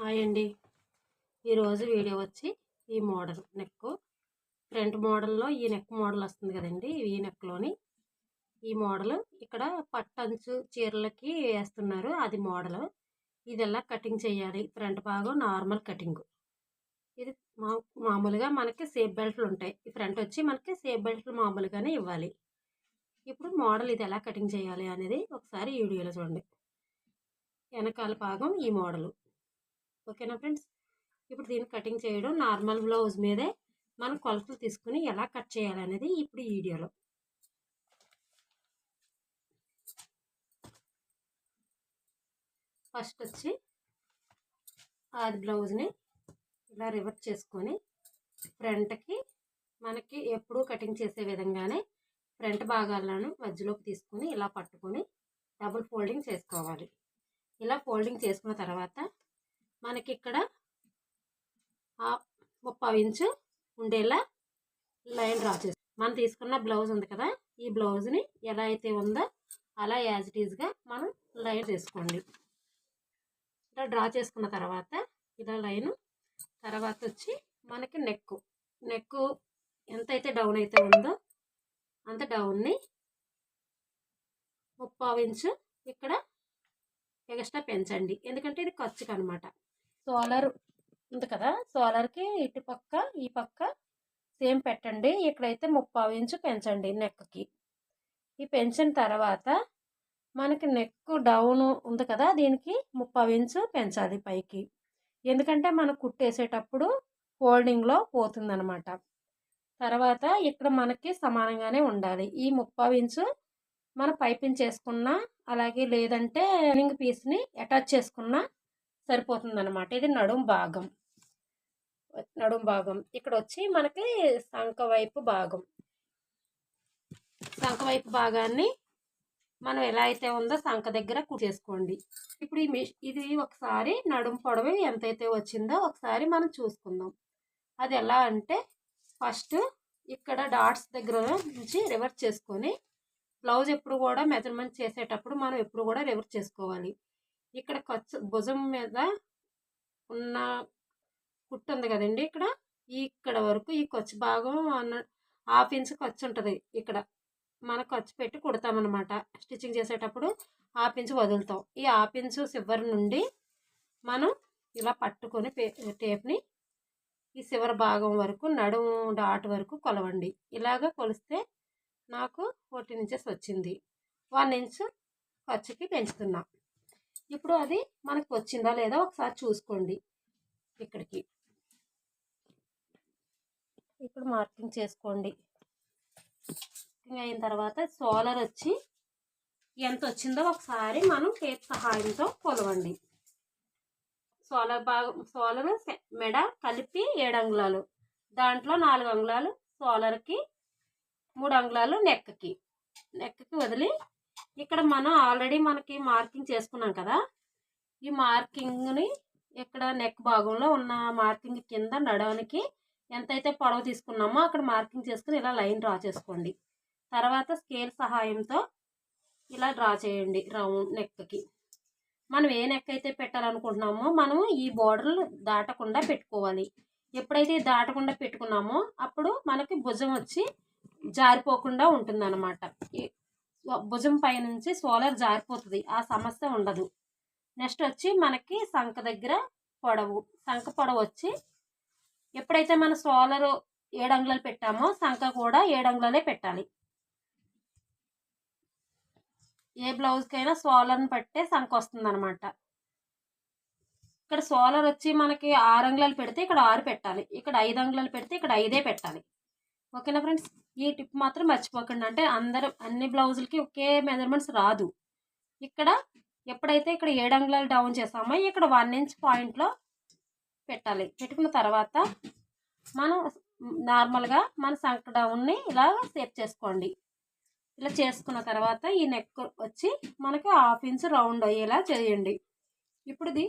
Hi అండి. ఈరోజు video వచ్చి ఈ మోడల్ నెక్. ఫ్రంట్ మోడల్లో ఈ నెక్ మోడల్ వస్తుంది కదండి. ఈ నెక్లోని ఈ మోడల్ ఇక్కడ పట్టంచు చీరలకి వేస్తున్నారు. అది మోడల్. ఇది ఎలా కటింగ్ చేయాలి? ఫ్రంట్ భాగం నార్మల్ కటింగ్. ఇది మా మామూలుగా మనకి సేఫ్ బెల్ట్లు ఉంటాయి. ఫ్రంట్ వచ్చి మనకి సేఫ్ బెల్ట్లు మామూలుగానే ఇవ్వాలి. ఇప్పుడు మోడల్ ఇది ఎలా కటింగ్ చేయాలి అనేది ఒకసారి ఈ వీడియోలో చూడండి. వెనకాల భాగం ఈ మోడలు. ఓకేనా ఫ్రెండ్స్? ఇప్పుడు దీన్ని కటింగ్ చేయడం నార్మల్ బ్లౌజ్ మీదే మనం కొలతలు తీసుకుని ఎలా కట్ చేయాలనేది ఇప్పుడు ఈ వీడియోలో. ఫస్ట్ వచ్చి అది బ్లౌజ్ని ఇలా రివర్స్ చేసుకొని ఫ్రంట్కి మనకి ఎప్పుడూ కటింగ్ చేసే విధంగానే ఫ్రంట్ భాగాలను మధ్యలోకి తీసుకుని ఇలా పట్టుకొని డబుల్ ఫోల్డింగ్ చేసుకోవాలి. ఇలా ఫోల్డింగ్ చేసుకున్న తర్వాత మనకి ఇక్కడ ముప్పై ఇంచు ఉండేలా లైన్ డ్రా చేసి మనం తీసుకున్న బ్లౌజ్ ఉంది కదా ఈ బ్లౌజ్ని ఎలా అయితే ఉందో అలా యాజ్ ఇట్ ఈజ్గా మనం లైన్ చేసుకోండి. ఇలా డ్రా చేసుకున్న తర్వాత ఇలా లైన్ తర్వాత వచ్చి మనకి నెక్ నెక్ ఎంతైతే డౌన్ అయితే ఉందో అంత డౌన్ని ముప్పావు ఇంచు ఇక్కడ ఎక్స్ట్రా పెంచండి. ఎందుకంటే ఇది ఖర్చుకు అనమాట సోలార్ ఉంది కదా సోలార్కి ఇటు పక్క ఈ పక్క సేమ్ పెట్టండి. ఇక్కడైతే ముప్పావు ఇంచు పెంచండి నెక్కి. ఈ పెంచిన తర్వాత మనకి నెక్ డౌన్ ఉంది కదా దీనికి ముప్పావు ఇంచు పెంచాలి పైకి. ఎందుకంటే మనం కుట్టేసేటప్పుడు ఫోల్డింగ్లో పోతుందనమాట తర్వాత ఇక్కడ మనకి సమానంగానే ఉండాలి. ఈ ముప్పావు ఇంచు మన పైపింగ్ చేసుకున్నా అలాగే లేదంటే రన్నింగ్ పీస్ని అటాచ్ చేసుకున్నా సరిపోతుంది అనమాట ఇది నడుం భాగం. నడుం భాగం. ఇక్కడ వచ్చి మనకి సంఖ వైపు భాగం. సంఖ వైపు భాగాన్ని మనం ఎలా అయితే ఉందో సంఖ దగ్గర కుట్టేసుకోండి ఇప్పుడు ఈ ఇది ఒకసారి నడుం పొడవు ఎంతైతే వచ్చిందో ఒకసారి మనం చూసుకుందాం. అది ఎలా అంటే ఫస్ట్ ఇక్కడ డాట్స్ దగ్గర నుంచి రివర్స్ చేసుకొని బ్లౌజ్ ఎప్పుడు కూడా మెజర్మెంట్ చేసేటప్పుడు మనం ఎప్పుడు కూడా రివర్స్ చేసుకోవాలి. ఇక్కడ ఖర్చు భుజం మీద ఉన్న కుట్టు ఉంది కదండి ఇక్కడ. ఇక్కడ వరకు ఈ ఖర్చు భాగం హాఫ్ ఇంచ్ ఖర్చు ఉంటుంది ఇక్కడ. మన ఖర్చు పెట్టి కుడతామన్నమాట. స్టిచ్చింగ్ చేసేటప్పుడు హాఫ్ ఇంచ్ వదులుతాం. ఈ హాఫ్ ఇంచ్ చివరి నుండి మనం ఇలా పట్టుకొని టేప్ని ఈ చివరి భాగం వరకు నడుము డాట్ వరకు కొలవండి. ఇలాగ కొలిస్తే నాకు ఫోర్టీన్ ఇంచెస్ వచ్చింది. వన్ ఇంచ్ ఖర్చుకి పెంచుతున్నాను ఇప్పుడు అది మనకు వచ్చిందా లేదా ఒకసారి చూసుకోండి ఇక్కడికి. ఇప్పుడు మార్కింగ్ చేసుకోండి. మార్కింగ్ అయిన తర్వాత సోలర్ వచ్చి ఎంత వచ్చిందో ఒకసారి మనం టేప్ సహాయంతో కొలవండి. సోలర్ భాగం సోలర్ మెడ కలిపి ఏడు అంగుళాలు దాంట్లో నాలుగు అంగుళాలు సోలర్కి మూడు అంగుళాలు నెక్కకి నెక్కకి వదిలి ఇక్కడ మనం ఆల్రెడీ మనకి మార్కింగ్ చేసుకున్నాం కదా. ఈ మార్కింగ్ని ఇక్కడ నెక్ భాగంలో ఉన్న మార్కింగ్ కింద నడవనికి ఎంతైతే పొడవు తీసుకున్నామో అక్కడ మార్కింగ్ చేసుకుని ఇలా లైన్ డ్రా చేసుకోండి. తర్వాత స్కేల్ సహాయంతో ఇలా డ్రా చేయండి రౌండ్ నెక్కి మనం ఏ నెక్ అయితే పెట్టాలనుకుంటున్నామో మనం ఈ బోర్డర్లు దాటకుండా పెట్టుకోవాలి. ఎప్పుడైతే దాటకుండా పెట్టుకున్నామో అప్పుడు మనకి భుజం వచ్చి జారిపోకుండా ఉంటుందన్నమాట. భుజం పైనుంచి సోలర్ జారిపోతుంది. ఆ సమస్య ఉండదు. నెక్స్ట్ వచ్చి మనకి సంఖ దగ్గర పొడవు. సంఖ పొడవు వచ్చి ఎప్పుడైతే మన సోలర్ ఏడు అంగుళాలు పెట్టామో సంఖ కూడా ఏడు అంగుళాలే పెట్టాలి. ఏ బ్లౌజ్కైనా సోలర్ని పట్టే సంఖ వస్తుందన్నమాట. ఇక్కడ సోలర్ వచ్చి మనకి ఆరు అంగుళాలు పెడితే ఇక్కడ ఆరు పెట్టాలి. ఇక్కడ ఐదు అంగుళాలు పెడితే ఇక్కడ ఐదే పెట్టాలి. ఓకేనా ఫ్రెండ్స్? ఈ టిప్ మాత్రం మర్చిపోకండి. అంటే అందరం అన్ని బ్లౌజులకి ఒకే మెజర్మెంట్స్ రాదు. ఇక్కడ ఎప్పుడైతే ఇక్కడ ఏడు అంగుళాలు డౌన్ చేసామో ఇక్కడ వన్ ఇంచ్ పాయింట్లో పెట్టాలి. పెట్టుకున్న తర్వాత మనం నార్మల్గా మన సంక డౌన్ని ఇలా సేప్ చేసుకోండి. ఇలా చేసుకున్న తర్వాత ఈ నెక్ వచ్చి మనకి హాఫ్ ఇంచ్ రౌండ్ అయ్యేలా చేయండి. ఇప్పుడు ఇది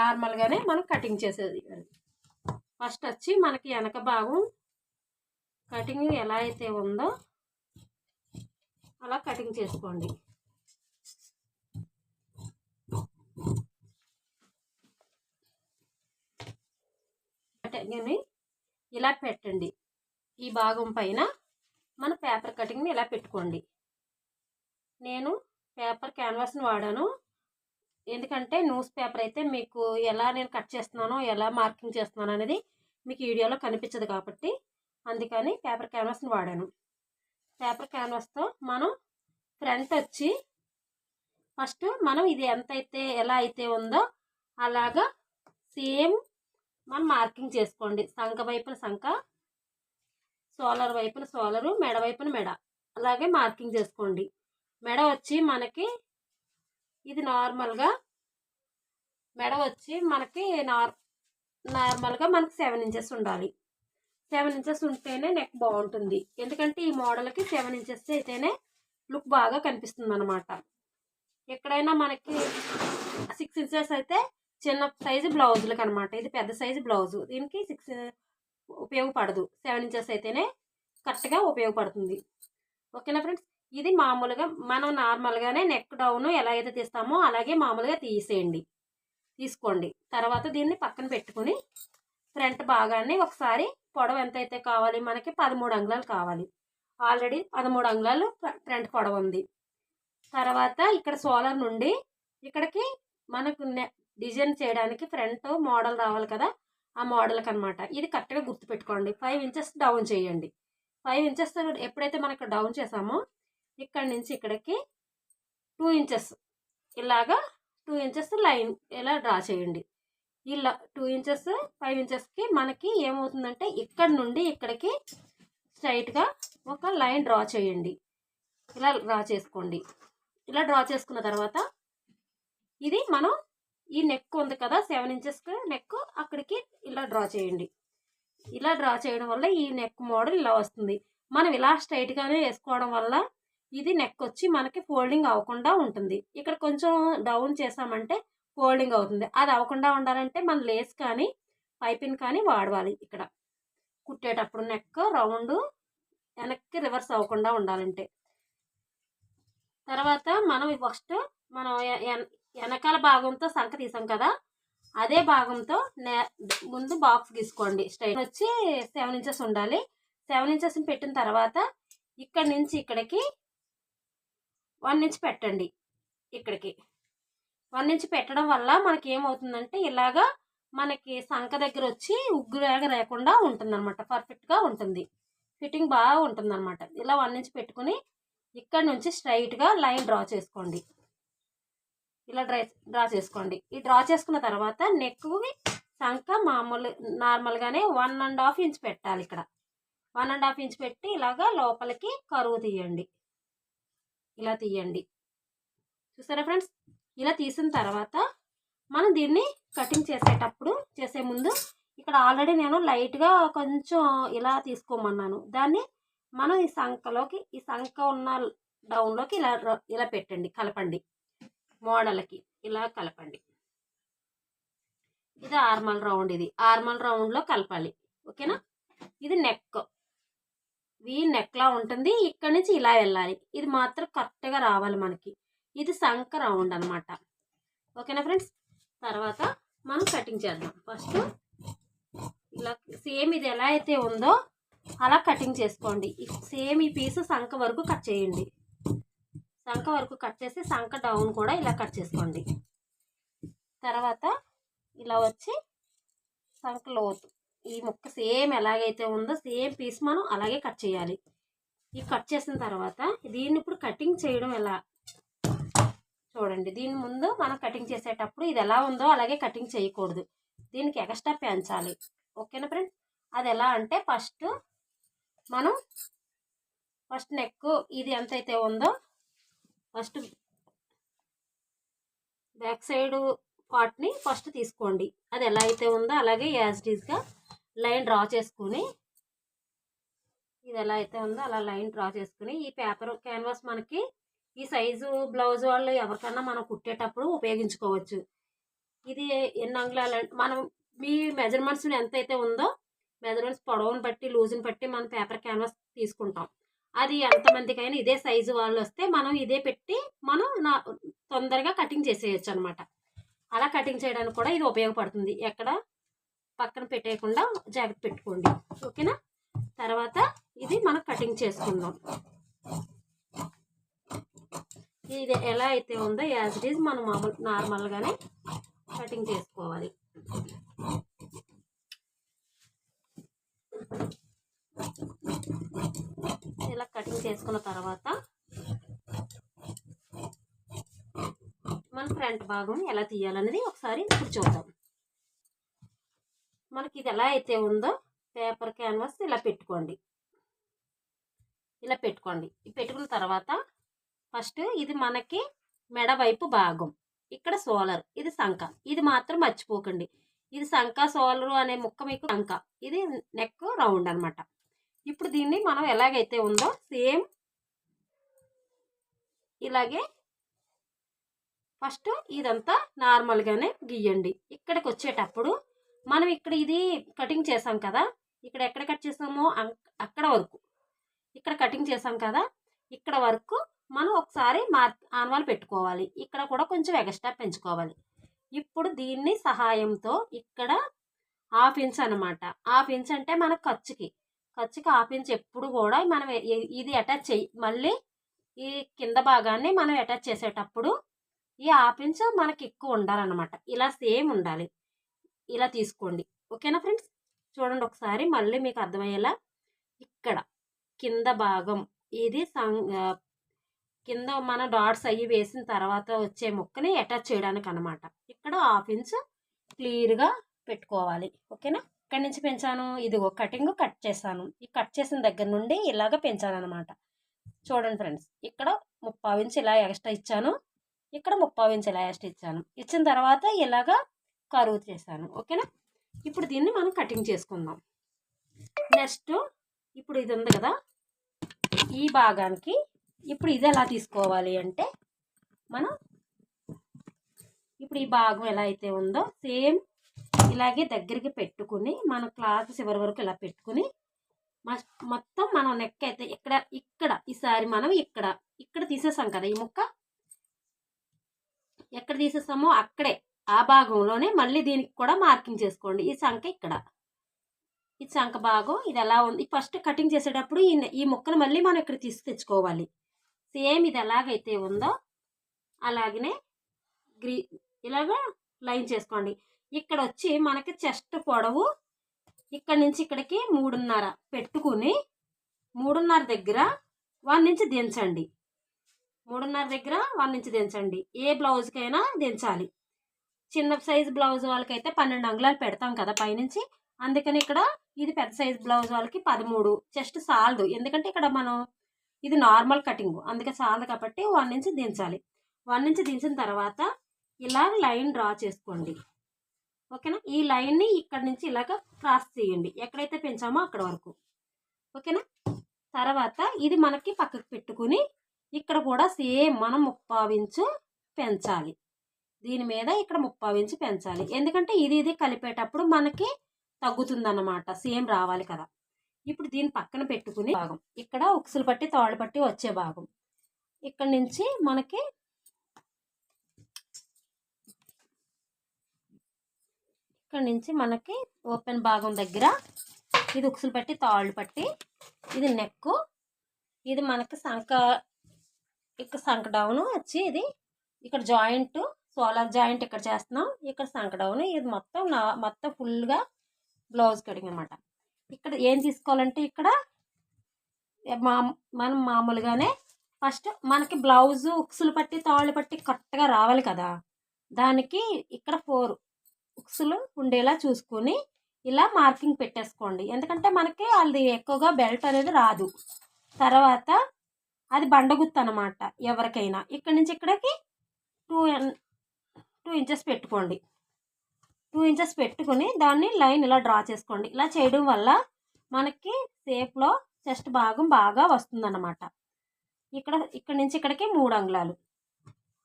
నార్మల్గానే మనం కటింగ్ చేసేది. ఫస్ట్ వచ్చి మనకి వెనక భాగం కటింగ్ ఎలా అయితే ఉందో అలా కటింగ్ చేసుకోండి. కటింగ్ని ఇలా పెట్టండి. ఈ భాగం పైన మన పేపర్ కటింగ్ని ఇలా పెట్టుకోండి. నేను పేపర్ క్యాన్వాస్ని వాడాను. ఎందుకంటే న్యూస్ పేపర్ అయితే మీకు ఎలా నేను కట్ చేస్తున్నానో ఎలా మార్కింగ్ చేస్తున్నాను అనేది మీకు వీడియోలో కనిపించదు కాబట్టి అందుకని పేపర్ క్యాన్వాస్ని వాడాను. పేపర్ క్యాన్వాస్తో మనం ఫ్రంట్ వచ్చి ఫస్ట్ మనం ఇది ఎంత అయితే ఎలా అయితే ఉందో అలాగా సేమ్ మనం మార్కింగ్ చేసుకోండి. సంఖ వైపున సంఖ సోలర్ వైపున సోలరు మెడ వైపున మెడ. అలాగే మార్కింగ్ చేసుకోండి. మెడ వచ్చి మనకి ఇది నార్మల్గా మెడ వచ్చి మనకి నార్ నార్మల్గా మనకి సెవెన్ ఇంచెస్ ఉండాలి. సెవెన్ ఇంచెస్ ఉంటేనే నెక్ బాగుంటుంది. ఎందుకంటే ఈ మోడల్కి సెవెన్ ఇంచెస్ అయితేనే లుక్ బాగా కనిపిస్తుంది అనమాట ఎక్కడైనా మనకి సిక్స్ ఇంచెస్ అయితే చిన్న సైజు బ్లౌజులకు అనమాట ఇది పెద్ద సైజు బ్లౌజు. దీనికి సిక్స్ ఉపయోగపడదు. సెవెన్ ఇంచెస్ అయితేనే కరెక్ట్గా ఉపయోగపడుతుంది. ఓకేనా ఫ్రెండ్స్ ఇది మామూలుగా మనం నార్మల్గానే నెక్ డౌన్ ఎలా అయితే తీస్తామో అలాగే మామూలుగా తీసేయండి. తీసుకోండి. తర్వాత దీన్ని పక్కన పెట్టుకుని ఫ్రంట్ భాగాన్ని ఒకసారి పొడవు ఎంత అయితే కావాలి మనకి పదమూడు అంగుళాలు కావాలి. ఆల్రెడీ పదమూడు అంగుళాలు ఫ్రంట్ పొడవు ఉంది. తర్వాత ఇక్కడ సోలర్ నుండి ఇక్కడికి మనకు డిజైన్ చేయడానికి ఫ్రంట్ మోడల్ రావాలి కదా ఆ మోడల్కి అనమాట ఇది కరెక్ట్గా గుర్తుపెట్టుకోండి. ఫైవ్ ఇంచెస్ డౌన్ చేయండి. ఫైవ్ ఇంచెస్ ఎప్పుడైతే మనకు డౌన్ చేసామో ఇక్కడ నుంచి ఇక్కడికి టూ ఇంచెస్ ఇలాగా టూ ఇంచెస్ లైన్ ఇలా డ్రా చేయండి. ఇలా టూ ఇంచెస్ ఫైవ్ ఇంచెస్కి మనకి ఏమవుతుందంటే ఇక్కడ నుండి ఇక్కడికి స్ట్రైట్గా ఒక లైన్ డ్రా చేయండి. ఇలా డ్రా చేసుకోండి. ఇలా డ్రా చేసుకున్న తర్వాత ఇది మనం ఈ నెక్ ఉంది కదా సెవెన్ ఇంచెస్ నెక్ అక్కడికి ఇలా డ్రా చేయండి. ఇలా డ్రా చేయడం వల్ల ఈ నెక్ మోడల్ ఇలా వస్తుంది. మనం ఇలా స్ట్రైట్గానే వేసుకోవడం వల్ల ఇది నెక్ వచ్చి మనకి ఫోల్డింగ్ అవ్వకుండా ఉంటుంది. ఇక్కడ కొంచెం డౌన్ చేసామంటే ఫోల్డింగ్ అవుతుంది. అది అవ్వకుండా ఉండాలంటే మన లేస్ కానీ పైపింగ్ కానీ వాడవాలి ఇక్కడ. కుట్టేటప్పుడు నెక్ రౌండ్ వెనక్కి రివర్స్ అవ్వకుండా ఉండాలంటే. తర్వాత మనం ఫస్ట్ మనం వెనకాల భాగంతో సంఖ తీసాం కదా అదే భాగంతో ముందు బాక్స్ గీసుకోండి. స్ట్రైట్ వచ్చి సెవెన్ ఇంచెస్ ఉండాలి. సెవెన్ ఇంచెస్ పెట్టిన తర్వాత ఇక్కడ నుంచి ఇక్కడికి వన్ ఇంచ్ పెట్టండి. ఇక్కడికి. వన్ ఇంచ్ పెట్టడం వల్ల మనకి ఏమవుతుందంటే ఇలాగా మనకి సంఖ దగ్గర వచ్చి ఉగ్గులాగా లేకుండా ఉంటుందన్నమాట. పర్ఫెక్ట్గా ఉంటుంది. ఫిట్టింగ్ బాగా ఉంటుందన్నమాట. ఇలా వన్ ఇంచ్ పెట్టుకుని ఇక్కడ నుంచి స్ట్రైట్గా లైన్ డ్రా చేసుకోండి. ఇలా డ్రా డ్రా చేసుకోండి. ఈ డ్రా చేసుకున్న తర్వాత నెక్కి సంఖ మామూలు నార్మల్గానే వన్ అండ్ హాఫ్ ఇంచ్ పెట్టాలి ఇక్కడ. వన్ అండ్ హాఫ్ ఇంచ్ పెట్టి ఇలాగా లోపలికి కరువు తీయండి. ఇలా తీయండి. చూసారా ఫ్రెండ్స్? ఇలా తీసిన తర్వాత మనం దీన్ని కటింగ్ చేసేటప్పుడు చేసే ముందు ఇక్కడ ఆల్రెడీ నేను లైట్గా కొంచెం ఇలా తీసుకోమన్నాను. దాన్ని మనం ఈ సంఖలోకి ఈ సంఖ ఉన్న డౌన్లోకి ఇలా ఇలా పెట్టండి కలపండి. మోడల్కి ఇలా కలపండి. ఇది ఆర్మల్ రౌండ్ ఇది. ఆర్మల్ రౌండ్లో కలపాలి. ఓకేనా? ఇది నెక్ ఇది నెక్లా ఉంటుంది. ఇక్కడ నుంచి ఇలా వెళ్ళాలి. ఇది మాత్రం కరెక్ట్గా రావాలి మనకి. ఇది సంక రౌండ్ అనమాట ఓకేనా ఫ్రెండ్స్? తర్వాత మనం కటింగ్ చేద్దాం. ఫస్ట్ ఇలా సేమ్ ఇది ఎలా అయితే ఉందో అలా కటింగ్ చేసుకోండి. సేమ్ ఈ పీస్ సంక వరకు కట్ చేయండి. సంక వరకు కట్ చేసి సంక డౌన్ కూడా ఇలా కట్ చేసుకోండి. తర్వాత ఇలా వచ్చి సంక లోతు. ఈ ముక్క సేమ్ ఎలాగైతే ఉందో సేమ్ పీస్ మనం అలాగే కట్ చేయాలి. ఈ కట్ చేసిన తర్వాత దీన్ని ఇప్పుడు కటింగ్ చేయడం ఎలా? చూడండి. దీని ముందు మనం కటింగ్ చేసేటప్పుడు ఇది ఎలా ఉందో అలాగే కటింగ్ చేయకూడదు. దీనికి ఎక్స్ట్రా పెంచాలి. ఓకేనా ఫ్రెండ్స్ అది ఎలా అంటే ఫస్ట్ మనం ఫస్ట్ నెక్ ఇది ఎంతైతే ఉందో ఫస్ట్ బ్యాక్ సైడ్ పార్ట్ని ఫస్ట్ తీసుకోండి. అది ఎలా అయితే ఉందో అలాగే యాజ్ డీజ్గా లైన్ డ్రా చేసుకుని ఇది ఎలా అయితే ఉందో అలా లైన్ డ్రా చేసుకుని ఈ పేపర్ క్యాన్వాస్ మనకి ఈ సైజు బ్లౌజ్ వాళ్ళు ఎవరికన్నా మనం కుట్టేటప్పుడు ఉపయోగించుకోవచ్చు. ఇది ఎన్ని అంగుళాలు మనం మీ మెజర్మెంట్స్ ఎంత అయితే ఉందో మెజర్మెంట్స్ పొడవుని బట్టి లూజుని బట్టి మనం పేపర్ క్యాన్వాస్ తీసుకుంటాం. అది ఎంతమందికైనా ఇదే సైజు వాళ్ళు వస్తే మనం ఇదే పెట్టి మనం నా తొందరగా కటింగ్ చేసేయచ్చు అనమాట అలా కటింగ్ చేయడానికి కూడా ఇది ఉపయోగపడుతుంది. ఎక్కడ? పక్కన పెట్టేయకుండా జాకెట్ పెట్టుకోండి. ఓకేనా? తర్వాత ఇది మనం కటింగ్ చేసుకుందాం. ఇది ఎలా అయితే ఉందో యాజ్ ఇట్ ఈజ్ మనం మామూలు నార్మల్గానే కటింగ్ చేసుకోవాలి. ఇలా కటింగ్ చేసుకున్న తర్వాత మన ఫ్రంట్ భాగం ఎలా తీయాలనేది ఒకసారి ఇప్పుడు చూద్దాం. మనకి ఇది ఎలా అయితే ఉందో పేపర్ క్యాన్వాస్ ఇలా పెట్టుకోండి. ఇలా పెట్టుకోండి. పెట్టుకున్న తర్వాత ఫస్ట్ ఇది మనకి మెడవైపు భాగం. ఇక్కడ సోలర్ ఇది సంక ఇది మాత్రం మర్చిపోకండి. ఇది సంక సోలరు అనే ముక్క మీకు సంక ఇది నెక్ రౌండ్ అన్నమాట. ఇప్పుడు దీన్ని మనం ఎలాగైతే ఉందో సేమ్ ఇలాగే ఫస్ట్ ఇదంతా నార్మల్గానే గీయండి. ఇక్కడికి వచ్చేటప్పుడు మనం ఇక్కడ ఇది కటింగ్ చేసాం కదా ఇక్కడ ఎక్కడ కట్ చేసామో అం- అక్కడ వరకు. ఇక్కడ కటింగ్ చేసాం కదా ఇక్కడ వరకు మనం ఒకసారి మార్క్ ఆనవాలు పెట్టుకోవాలి. ఇక్కడ కూడా కొంచెం ఎగస్ట్రా పెంచుకోవాలి. ఇప్పుడు దీన్ని సహాయంతో ఇక్కడ హాఫ్ ఇంచ్ అనమాట హాఫ్ ఇంచ్ అంటే మన ఖర్చుకి. ఖర్చుకి హాఫ్ ఇంచ్ ఎప్పుడు కూడా మనం ఇది అటాచ్ చెయ్యి మళ్ళీ ఈ కింద భాగాన్ని మనం అటాచ్ చేసేటప్పుడు ఈ హాఫ్ ఇంచ్ మనకి ఎక్కువ ఉండాలన్నమాట. ఇలా సేమ్ ఉండాలి. ఇలా తీసుకోండి. ఓకేనా ఫ్రెండ్స్? చూడండి ఒకసారి మళ్ళీ మీకు అర్థమయ్యేలా. ఇక్కడ కింద భాగం ఇది సం కింద మన డాట్స్ అవి వేసిన తర్వాత వచ్చే ముక్కని అటాచ్ చేయడానికి అనమాట ఇక్కడ హాఫ్ ఇంచ్ క్లియర్గా పెట్టుకోవాలి. ఓకేనా? ఇక్కడి నుంచి పెంచాను? ఇదిగో కటింగ్ కట్ చేశాను. ఈ కట్ చేసిన దగ్గర నుండి ఇలాగ పెంచాను అనమాట చూడండి ఫ్రెండ్స్ ఇక్కడ ముప్పావు ఇంచ్ ఇలా ఎక్స్ట్రా ఇచ్చాను. ఇక్కడ ముప్పావు ఇంచ్ ఇలా ఎక్స్ట్రా ఇచ్చాను. ఇచ్చిన తర్వాత ఇలాగా కరువు చేశాను ఓకేనా? ఇప్పుడు దీన్ని మనం కటింగ్ చేసుకుందాం. నెక్స్ట్ ఇప్పుడు ఇది ఉంది కదా ఈ భాగానికి ఇప్పుడు ఇది ఎలా తీసుకోవాలి అంటే మనం ఇప్పుడు ఈ భాగం ఎలా అయితే ఉందో సేమ్ ఇలాగే దగ్గరికి పెట్టుకుని మన క్లాత్ చివరి వరకు ఇలా పెట్టుకుని మస్- మొత్తం మనం నెక్ అయితే ఇక్కడ ఇక్కడ ఈసారి మనం ఇక్కడ ఇక్కడ తీసేసాం కదా ఈ ముక్క? ఎక్కడ తీసేసామో అక్కడే ఆ భాగంలోనే మళ్ళీ దీనికి కూడా మార్కింగ్ చేసుకోండి. ఈ సంఖ ఇక్కడ. ఈ సంఖ భాగం ఇది ఎలా ఉంది? ఫస్ట్ కటింగ్ చేసేటప్పుడు ఈ ఈ ముక్కను మళ్ళీ మనం ఇక్కడ తీసి తెచ్చుకోవాలి. సేమ్ ఇది ఎలాగైతే ఉందో అలాగనే గ్రీ ఇలాగా లైన్ చేసుకోండి. ఇక్కడ వచ్చి మనకి చెస్ట్ పొడవు ఇక్కడ నుంచి ఇక్కడికి మూడున్నర పెట్టుకుని మూడున్నర దగ్గర వన్ నుంచి దించండి. మూడున్నర దగ్గర వన్ నుంచి దించండి. ఏ బ్లౌజ్కైనా దించాలి. చిన్న సైజ్ బ్లౌజ్ వాళ్ళకైతే పన్నెండు అంగుళాలు పెడతాం కదా పైనుంచి. అందుకని ఇక్కడ ఇది పెద్ద సైజ్ బ్లౌజ్ వాళ్ళకి పదమూడు. చెస్ట్ సాల్దు. ఎందుకంటే ఇక్కడ మనం ఇది నార్మల్ కటింగ్ అందుకే చాలదు కాబట్టి వన్ ఇంచ్ దించాలి. వన్ ఇంచ్ దించిన తర్వాత ఇలా లైన్ డ్రా చేసుకోండి. ఓకేనా ఈ లైన్ని ఇక్కడ నుంచి ఇలాగ క్రాస్ చేయండి. ఎక్కడైతే పెంచామో అక్కడ వరకు. ఓకేనా తర్వాత ఇది మనకి పక్కకు పెట్టుకుని ఇక్కడ కూడా సేమ్ మనం ముప్పావు ఇంచు పెంచాలి. దీని మీద ఇక్కడ ముప్పావు ఇంచు పెంచాలి. ఎందుకంటే ఇది ఇది కలిపేటప్పుడు మనకి తగ్గుతుందన్నమాట. సేమ్ రావాలి కదా. ఇప్పుడు దీని పక్కన పెట్టుకుని భాగం. ఇక్కడ ఉక్సులు పట్టి తాళ్ళు పట్టి వచ్చే భాగం. ఇక్కడ నుంచి మనకి ఇక్కడ నుంచి మనకి ఓపెన్ భాగం దగ్గర ఇది ఉక్సులు పట్టి తాళ్ళు పట్టి ఇది నెక్ ఇది మనకి సంక ఇక్కడ సంక డౌను వచ్చి ఇది ఇక్కడ జాయింట్ సోలార్ జాయింట్ ఇక్కడ చేస్తున్నాం. ఇక్కడ సంక డౌను ఇది మొత్తం నా మొత్తం ఫుల్గా బ్లౌజ్ కడిగి అనమాట ఇక్కడ ఏం తీసుకోవాలంటే ఇక్కడ మా మనం మామూలుగానే ఫస్ట్ మనకి బ్లౌజు ఉక్సులు పట్టి తాళ్ళు పట్టి కరెక్ట్గా రావాలి కదా. దానికి ఇక్కడ ఫోర్ ఉక్సులు ఉండేలా చూసుకొని ఇలా మార్కింగ్ పెట్టేసుకోండి. ఎందుకంటే మనకి అది ఎక్కువగా బెల్ట్ అనేది రాదు. తర్వాత అది బండగుత్తు అనమాట ఎవరికైనా. ఇక్కడ నుంచి ఇక్కడికి టూ టూ ఇంచెస్ పెట్టుకోండి. టూ ఇంచెస్ పెట్టుకుని దాన్ని లైన్ ఇలా డ్రా చేసుకోండి. ఇలా చేయడం వల్ల మనకి సేఫ్లో చెస్ట్ భాగం బాగా వస్తుందన్నమాట. ఇక్కడ ఇక్కడ నుంచి ఇక్కడికి మూడు అంగుళాలు.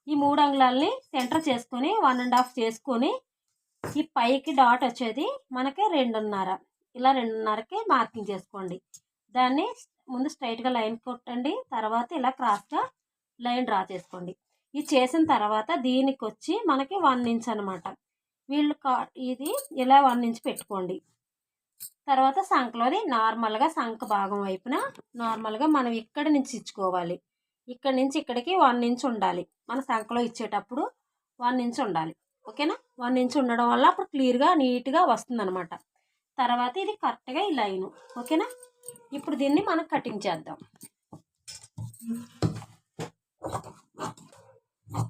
ఈ మూడు అంగుళాలని సెంటర్ చేసుకొని వన్ అండ్ హాఫ్ చేసుకొని ఈ పైకి డాట్ వచ్చేది మనకి రెండున్నర. ఇలా రెండున్నరకి మార్కింగ్ చేసుకోండి. దాన్ని ముందు స్ట్రైట్గా లైన్ కొట్టండి. తర్వాత ఇలా క్రాస్గా లైన్ డ్రా చేసుకోండి. ఇది చేసిన తర్వాత దీనికి వచ్చి మనకి వన్ ఇంచ్ అనమాట వీళ్ళు కా ఇది ఇలా వన్ ఇంచ్ పెట్టుకోండి. తర్వాత సంఖలోది నార్మల్గా సంఖ భాగం వైపున నార్మల్గా మనం ఇక్కడి నుంచి ఇచ్చుకోవాలి. ఇక్కడి నుంచి ఇక్కడికి వన్ ఇంచ్ ఉండాలి. మన సంఖలో ఇచ్చేటప్పుడు వన్ ఇంచ్ ఉండాలి. ఓకేనా? వన్ ఇంచ్ ఉండడం వల్ల అప్పుడు క్లియర్గా నీట్గా వస్తుందన్నమాట. తర్వాత ఇది కరెక్ట్గా ఈ లైను. ఓకేనా? ఇప్పుడు దీన్ని మనం కటింగ్ చేద్దాం.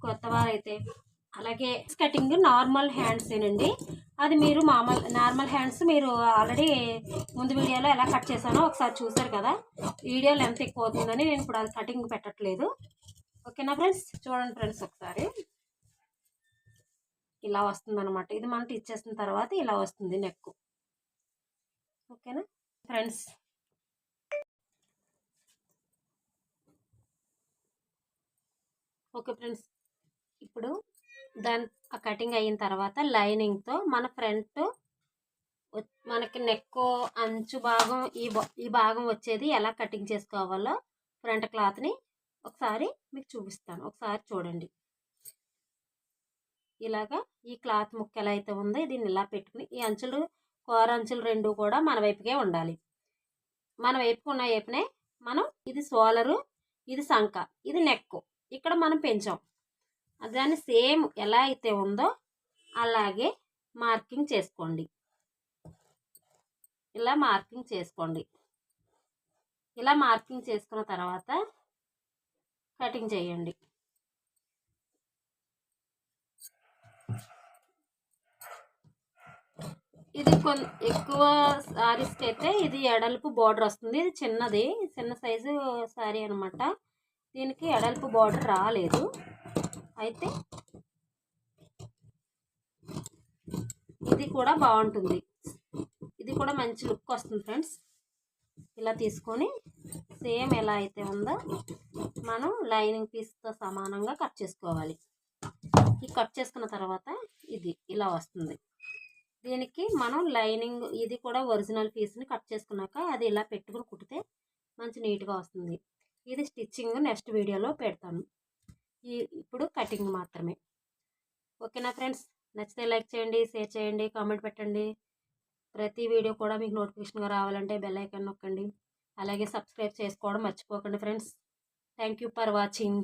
కొత్త వారైతే అలాగే కటింగ్ నార్మల్ హ్యాండ్స్ ఏనండి. అది మీరు మామూలు నార్మల్ హ్యాండ్స్ మీరు ఆల్రెడీ ముందు వీడియోలో ఎలా కట్ చేశానో ఒకసారి చూసారు కదా. వీడియో లెంత్ ఎక్కువ అవుతుందని నేను ఇప్పుడు అది కటింగ్ పెట్టట్లేదు. ఓకేనా ఫ్రెండ్స్ చూడండి ఫ్రెండ్స్ ఒకసారి. ఇలా వస్తుందన్నమాట. ఇది మనం ఇచ్చేసిన తర్వాత ఇలా వస్తుంది నెక్ ఓకేనా ఫ్రెండ్స్ ఓకే ఫ్రెండ్స్ ఇప్పుడు దాని ఆ కటింగ్ అయిన తర్వాత లైనింగ్తో మన ఫ్రంట్ మనకి నెక్ అంచు భాగం ఈ ఈ భాగం వచ్చేది ఎలా కటింగ్ చేసుకోవాలో ఫ్రంట్ క్లాత్ని ఒకసారి మీకు చూపిస్తాను. ఒకసారి చూడండి. ఇలాగా ఈ క్లాత్ ముక్క ఎలా అయితే ఉందో దీన్ని ఇలా పెట్టుకుని ఈ అంచులు కోర అంచులు రెండు కూడా మన వైపుకే ఉండాలి. మన వైపుకు ఉన్న వైపునే మనం ఇది సోలరు ఇది సంక ఇది నెక్ ఇక్కడ మనం పెంచాం. దాన్ని సేమ్ ఎలా అయితే ఉందో అలాగే మార్కింగ్ చేసుకోండి. ఇలా మార్కింగ్ చేసుకోండి. ఇలా మార్కింగ్ చేసుకున్న తర్వాత కటింగ్ చేయండి. ఇది కొన్ ఎక్కువ శారీస్కి అయితే ఇది ఎడల్పు బార్డర్ వస్తుంది. ఇది చిన్నది. చిన్న సైజు శారీ అనమాట దీనికి ఎడల్పు బార్డర్ రాలేదు. అయితే ఇది కూడా బాగుంటుంది. ఇది కూడా మంచి లుక్ వస్తుంది ఫ్రెండ్స్. ఇలా తీసుకొని సేమ్ ఎలా అయితే ఉందో మనం లైనింగ్ పీస్తో సమానంగా కట్ చేసుకోవాలి. ఈ కట్ చేసుకున్న తర్వాత ఇది ఇలా వస్తుంది. దీనికి మనం లైనింగ్ ఇది కూడా ఒరిజినల్ పీస్ని కట్ చేసుకున్నాక అది ఇలా పెట్టుకుని కుట్టితే మంచి నీట్గా వస్తుంది. ఇది స్టిచ్చింగ్ నెక్స్ట్ వీడియోలో పెడతాను. ఈ ఇప్పుడు కటింగ్ మాత్రమే. ఓకేనా ఫ్రెండ్స్ నచ్చితే లైక్ చేయండి షేర్ చేయండి కామెంట్ పెట్టండి. ప్రతి వీడియో కూడా మీకు నోటిఫికేషన్గా రావాలంటే బెల్ ఐకాన్ నొక్కండి. అలాగే సబ్స్క్రైబ్ చేసుకోవడం మర్చిపోకండి friends. Thank you for watching.